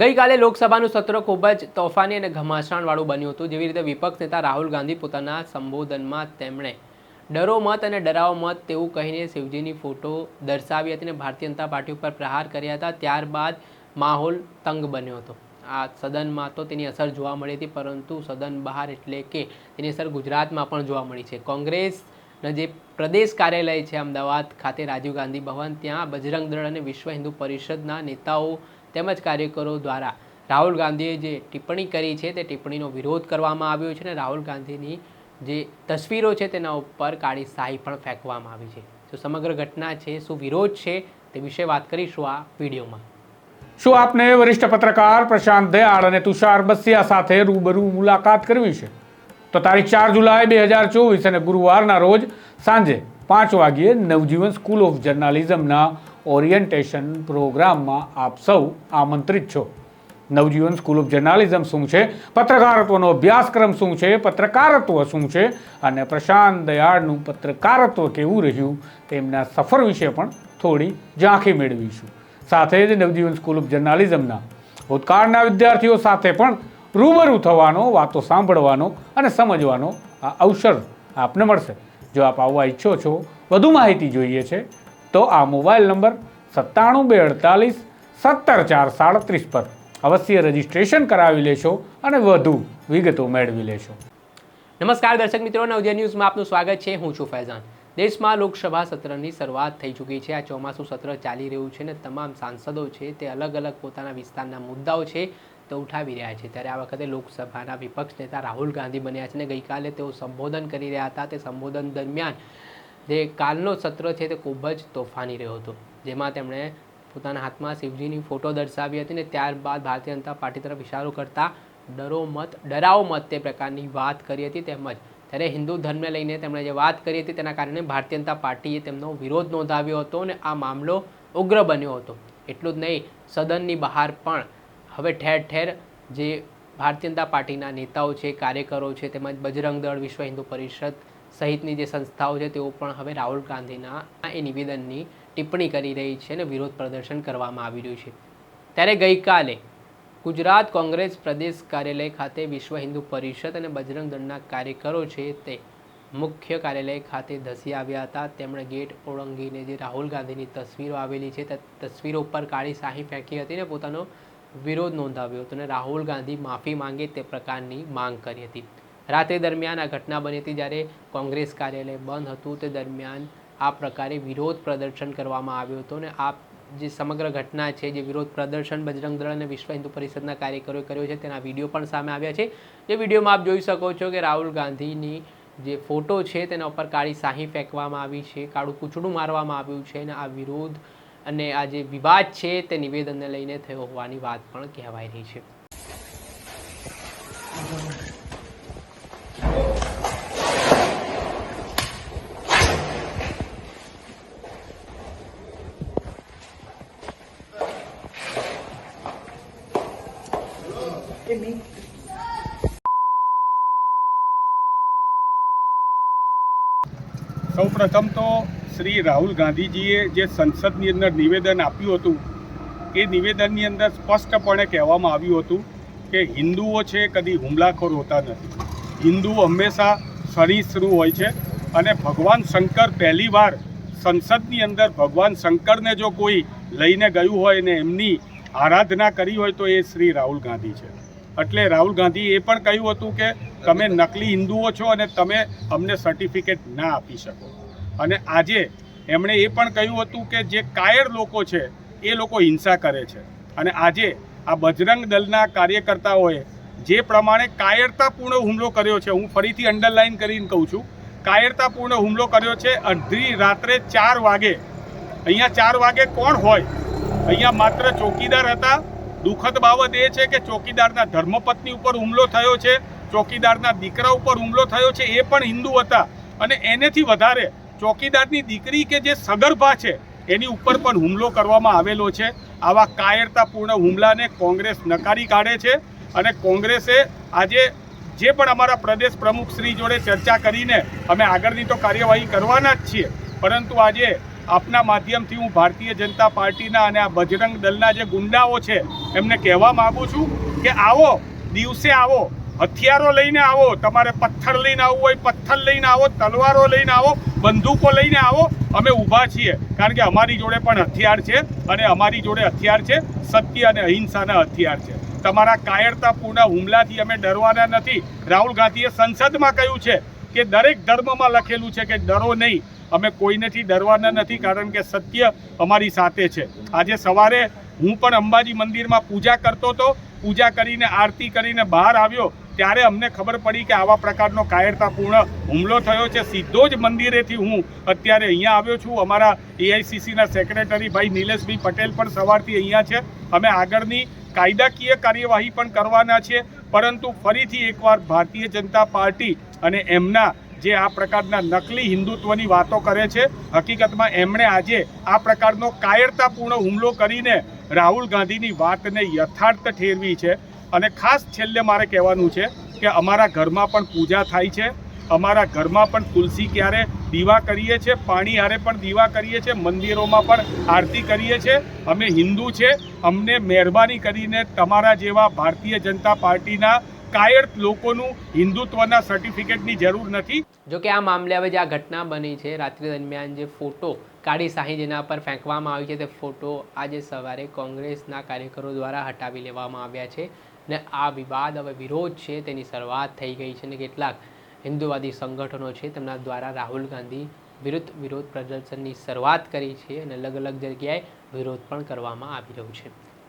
ગઈકાલે લોકસભાનું સત્ર ખૂબ જ તોફાની અને ઘમાસાણવાળું બન્યું હતું. જેવી રીતે વિપક્ષ નેતા રાહુલ ગાંધી પોતાના સંબોધનમાં તેમણે ડરો મત અને ડરાવો મત તેવું કહીને શિવજીની ફોટો દર્શાવી હતી અને ભારતીય જનતા પાર્ટી ઉપર પ્રહાર કર્યા હતા. ત્યારબાદ માહોલ તંગ બન્યો હતો. આ સદનમાં તો તેની અસર જોવા મળી હતી, પરંતુ સદન બહાર એટલે કે તેની અસર ગુજરાતમાં પણ જોવા મળી છે. કોંગ્રેસના જે પ્રદેશ કાર્યાલય છે, અમદાવાદ ખાતે રાજીવ ગાંધી ભવન, ત્યાં બજરંગ દળ અને વિશ્વ હિન્દુ પરિષદના નેતાઓ તેમજ કાર્યકરો દ્વારા રાહુલ ગાંધીએ જે ટિપ્પણી કરી છે તે ટિપ્પણીનો વિરોધ કરવામાં આવ્યો છે અને રાહુલ ગાંધીની જે તસવીરો છે તેના ઉપર કાળી શાહી પણ ફેંકવામાં આવી છે. તો સમગ્ર ઘટના છે, શું વિરોધ છે તે વિશે વાત કરીશું આ વિડીયોમાં. શું આપને વરિષ્ઠ પત્રકાર પ્રશાંત દયાળ અને તુષાર બસિયા સાથે રૂબરૂ મુલાકાત કરવી છે? તો તારીખ ચાર જુલાઈ બે હજાર ચોવીસ અને ગુરુવારના રોજ સાંજે પાંચ વાગ્યે નવજીવન સ્કૂલ ઓફ જર્નાલિઝમના ઓરિએન્ટેશન પ્રોગ્રામમાં આપ સૌ આમંત્રિત છો. નવજીવન સ્કૂલ ઓફ જર્નાલિઝમ શું છે? પત્રકારત્વનો અભ્યાસક્રમ શું છે? પત્રકારત્વ શું છે? અને પ્રશાંત દયાળનું પત્રકારત્વ કેવું રહ્યું? તેમના સફર વિશે પણ થોડી ઝાંખી મેળવીશું. સાથે જ નવજીવન સ્કૂલ ઓફ જર્નાલિઝમના ભૂતકાળના વિદ્યાર્થીઓ સાથે પણ રૂબરૂ થવાનો, વાતો સાંભળવાનો અને સમજવાનો આ અવસર આપને મળશે. જો આપ આવવા ઈચ્છો છો, વધુ માહિતી જોઈએ છે તો આ મોબાઈલ નંબર સત્તાણું બે અડતાલીસ સત્તર ચાર સાડત્રીસ પર અવશ્ય રજીસ્ટ્રેશન કરાવી લેશો અને વધુ વિગતો મેળવી લેશો. નમસ્કાર દર્શક મિત્રો નવજે ન્યૂઝમાં આપનું સ્વાગત છે. હું છું ફૈઝાન. દેશમાં લોકસભા સત્રની શરૂઆત થઈ ચૂકી છે. આ ચોમાસું સત્ર ચાલી રહ્યું છે અને તમામ સાંસદો છે તે અલગ અલગ પોતાના વિસ્તારના મુદ્દાઓ છે તે ઉઠાવી રહ્યા છે. ત્યારે આ વખતે લોકસભાના વિપક્ષ નેતા રાહુલ ગાંધી બન્યા છે અને ગઈકાલે તેઓ સંબોધન કરી રહ્યા હતા. તે સંબોધન દરમિયાન જે કાલનો સત્ર છે તે ખૂબ જ તોફાની રહ્યો હતો. જેમાં તેમણે પોતાના હાથમાં શિવજીની ફોટો દર્શાવી હતી ને ત્યારબાદ ભારતીય જનતા પાર્ટી તરફ ઇશારો કરતા ડરો મત, ડરાવો મત તે પ્રકારની વાત કરી હતી તેમજ ત્યારે હિન્દુ ધર્મને લઈને તેમણે જે વાત કરી હતી તેના કારણે ભારતીય જનતા પાર્ટીએ તેમનો વિરોધ નોંધાવ્યો હતો અને આ મામલો ઉગ્ર બન્યો હતો. એટલું જ નહીં, સદનની બહાર પણ હવે ઠેર ઠેર જે ભારતીય જનતા પાર્ટીના નેતાઓ છે, કાર્યકરો છે તેમજ બજરંગ દળ વિશ્વ હિન્દુ પરિષદ સહિતની જે સંસ્થાઓ છે, તેઓ પણ હવે રાહુલ ગાંધીના એ નિવેદનની ટિપ્પણી કરી રહી છે અને વિરોધ પ્રદર્શન કરવામાં આવી રહ્યું છે. ત્યારે ગઈકાલે ગુજરાત કોંગ્રેસ પ્રદેશ કાર્યાલય ખાતે વિશ્વ હિન્દુ પરિષદ અને બજરંગ દળના કાર્યકરો છે તે મુખ્ય કાર્યાલય ખાતે ધસી આવ્યા હતા. તેમણે ગેટ ઓળંગીને જે રાહુલ ગાંધીની તસવીરો આવેલી છે, તે તસવીરો ઉપર કાળી શાહી ફેંકી હતી અને પોતાનો વિરોધ નોંધાવ્યો હતો અને રાહુલ ગાંધી માફી માંગે તે પ્રકારની માંગ કરી હતી. રાત્રે દરમિયાન આ ઘટના બની હતી જ્યારે કોંગ્રેસ કાર્યાલય બંધ હતું તે દરમિયાન આ પ્રકારે વિરોધ પ્રદર્શન કરવામાં આવ્યું હતું અને આ જે સમગ્ર ઘટના છે, જે વિરોધ પ્રદર્શન બજરંગ દળ અને વિશ્વ હિન્દુ પરિષદના કાર્યકરોએ કર્યો છે તેના વીડિયો પણ સામે આવ્યા છે. જે વિડીયોમાં આપ જોઈ શકો છો કે રાહુલ ગાંધીની જે ફોટો છે તેના ઉપર કાળી શાહી ફેંકવામાં આવી છે, કાળું કૂચડું મારવામાં આવ્યું છે અને આ વિરોધ અને આ જે વિવાદ છે તે નિવેદનને લઈને થયો હોવાની વાત પણ કહેવાય રહી છે. સૌપ્રથમ તો શ્રી રાહુલ ગાંધીજીએ જે સંસદની અંદર નિવેદન આપ્યું હતું, એ નિવેદનની અંદર સ્પષ્ટપણે કહેવામાં આવ્યું હતું કે હિન્દુઓ છે, કદી હુમલાખોર હોતા નથી. હિન્દુઓ હંમેશા સહિષ્ણુ હોય છે અને ભગવાન શંકર પહેલીવાર સંસદની અંદર ભગવાન શંકરને જો કોઈ લઈને ગયું હોય ને એમની આરાધના કરી હોય તો એ શ્રી રાહુલ ગાંધી છે. એટલે રાહુલ ગાંધી એ પણ કહ્યું હતું કે તમે નકલી હિન્દુઓ છો અને તમે અમને સર્ટિફિકેટ ના આપી શકો. અને આજે એમણે એ પણ કહ્યું હતું કે જે કાયર લોકો છે, એ લોકો હિંસા કરે છે. અને આજે આ બજરંગ દળના કાર્યકર્તાઓએ જે પ્રમાણે કાયરતાપૂર્ણ હુમલો કર્યો છે, હું ફરીથી અંડરલાઇન કરીને કહું છું, કાયરતાપૂર્ણ હુમલો કર્યો છે અડધી રાત્રે ચાર વાગે. અહીંયા ચાર વાગે કોણ હોય? અહીંયા માત્ર ચોકીદાર હતા દુઃખદ બાબત એ છે કે ચોકીદારના ધર્મપત્ની ઉપર હુમલો થયો છે, ચોકીદારના દીકરા ઉપર હુમલો થયો છે, એ પણ હિન્દુ હતા. અને એનેથી વધારે ચોકીદારની દીકરી કે જે સગર્ભા છે, એની ઉપર પણ હુમલો કરવામાં આવેલો છે. આવા કાયરતાપૂર્ણ હુમલાને કોંગ્રેસ નકારી કાઢે છે અને કોંગ્રેસે આજે જે પણ અમારા પ્રદેશ પ્રમુખ શ્રી જોડે ચર્ચા કરીને અમે આગળની તો કાર્યવાહી કરવાના જ છીએ. પરંતુ આજે આપના માધ્યમથી હું ભારતીય જનતા પાર્ટીના અને આ બજરંગ દળના જે ગુંડાઓ છે, એમને કહેવા માગું છું કે આવો, દિવસે આવો, હથિયારો લઈને આવો, તમારે પથ્થર લઈને આવવું હોય, પથ્થર લઈને આવો, તલવારો લઈને આવો, બંદૂકો લઈને આવો, અમે ઊભા છીએ. કારણ કે અમારી જોડે પણ હથિયાર છે અને અમારી જોડે હથિયાર છે, સત્ય અને અહિંસાના હથિયાર છે. તમારા કાયરતાપૂર્ણ હુમલાથી અમે ડરવાના નથી. રાહુલ ગાંધીએ સંસદમાં કહ્યું છે કે દરેક ધર્મમાં લખેલું છે કે ડરો નહીં. અમે કોઈનેથી ડરવાના નથી, કારણ કે સત્ય અમારી સાથે છે. આજે સવારે હું પણ અંબાજી મંદિરમાં પૂજા કરતો હતો. પૂજા કરીને, આરતી કરીને બહાર આવ્યો, ત્યારે અમને ખબર પડી કે આવા પ્રકારનો કાયરતાપૂર્ણ હુમલો થયો છે. સીધો જ મંદિરેથી હું અત્યારે અહીંયા આવ્યો છું. અમારા એઆઈસીસીના સેક્રેટરી ભાઈ નિલેશભાઈ પટેલ પણ સવારથી અહીંયા છે. અમે આગળની કાયદાકીય કાર્યવાહી પણ કરવાના છે. પરંતુ ફરીથી એકવાર ભારતીય જનતા પાર્ટી અને એમના જે આ પ્રકારના નકલી હિન્દુત્વની વાતો કરે છે. હકીકતમાં એમણે આજે આ પ્રકારનો કાયરતાપૂર્ણ હુમલો કરીને રાહુલ ગાંધીની વાતને યથાર્થ ઠેરવી છે. અને ખાસ છેલ્લે મારે કહેવાનું છે કે અમારા ઘરમાં પણ પૂજા થાય છે. અમારા ઘરમાં પણ તુલસી ક્યારે દીવા કરીએ છીએ પાણી હારે પણ દીવા કરીએ છીએ મંદિરોમાં પણ આરતી કરીએ છીએ અમે હિન્દુ છે. અમને મહેરબાની કરીને તમારા જેવા ભારતીય જનતા પાર્ટીના કાયર લોકોનું હિન્દુત્વના સર્ટિફિકેટની જરૂર નથી. જો કે આ મામલે હવે જે આ ઘટના બની છે, રાત્રિ દરમિયાન જે ફોટો કાળી શાહી જેના પર ફેંકવામાં આવી છે, તે ફોટો આજે સવારે કોંગ્રેસના કાર્યકરો દ્વારા હટાવી લેવામાં આવ્યા છે ને આ વિવાદ હવે વિરોધ છે, તેની શરૂઆત થઈ ગઈ છે ને કેટલાક હિન્દુવાદી સંગઠનો છે, તેમના દ્વારા રાહુલ ગાંધી વિરુદ્ધ વિરોધ પ્રદર્શનની શરૂઆત કરી છે અને અલગ અલગ જગ્યાએ વિરોધ પણ કરવામાં આવી રહ્યો છે.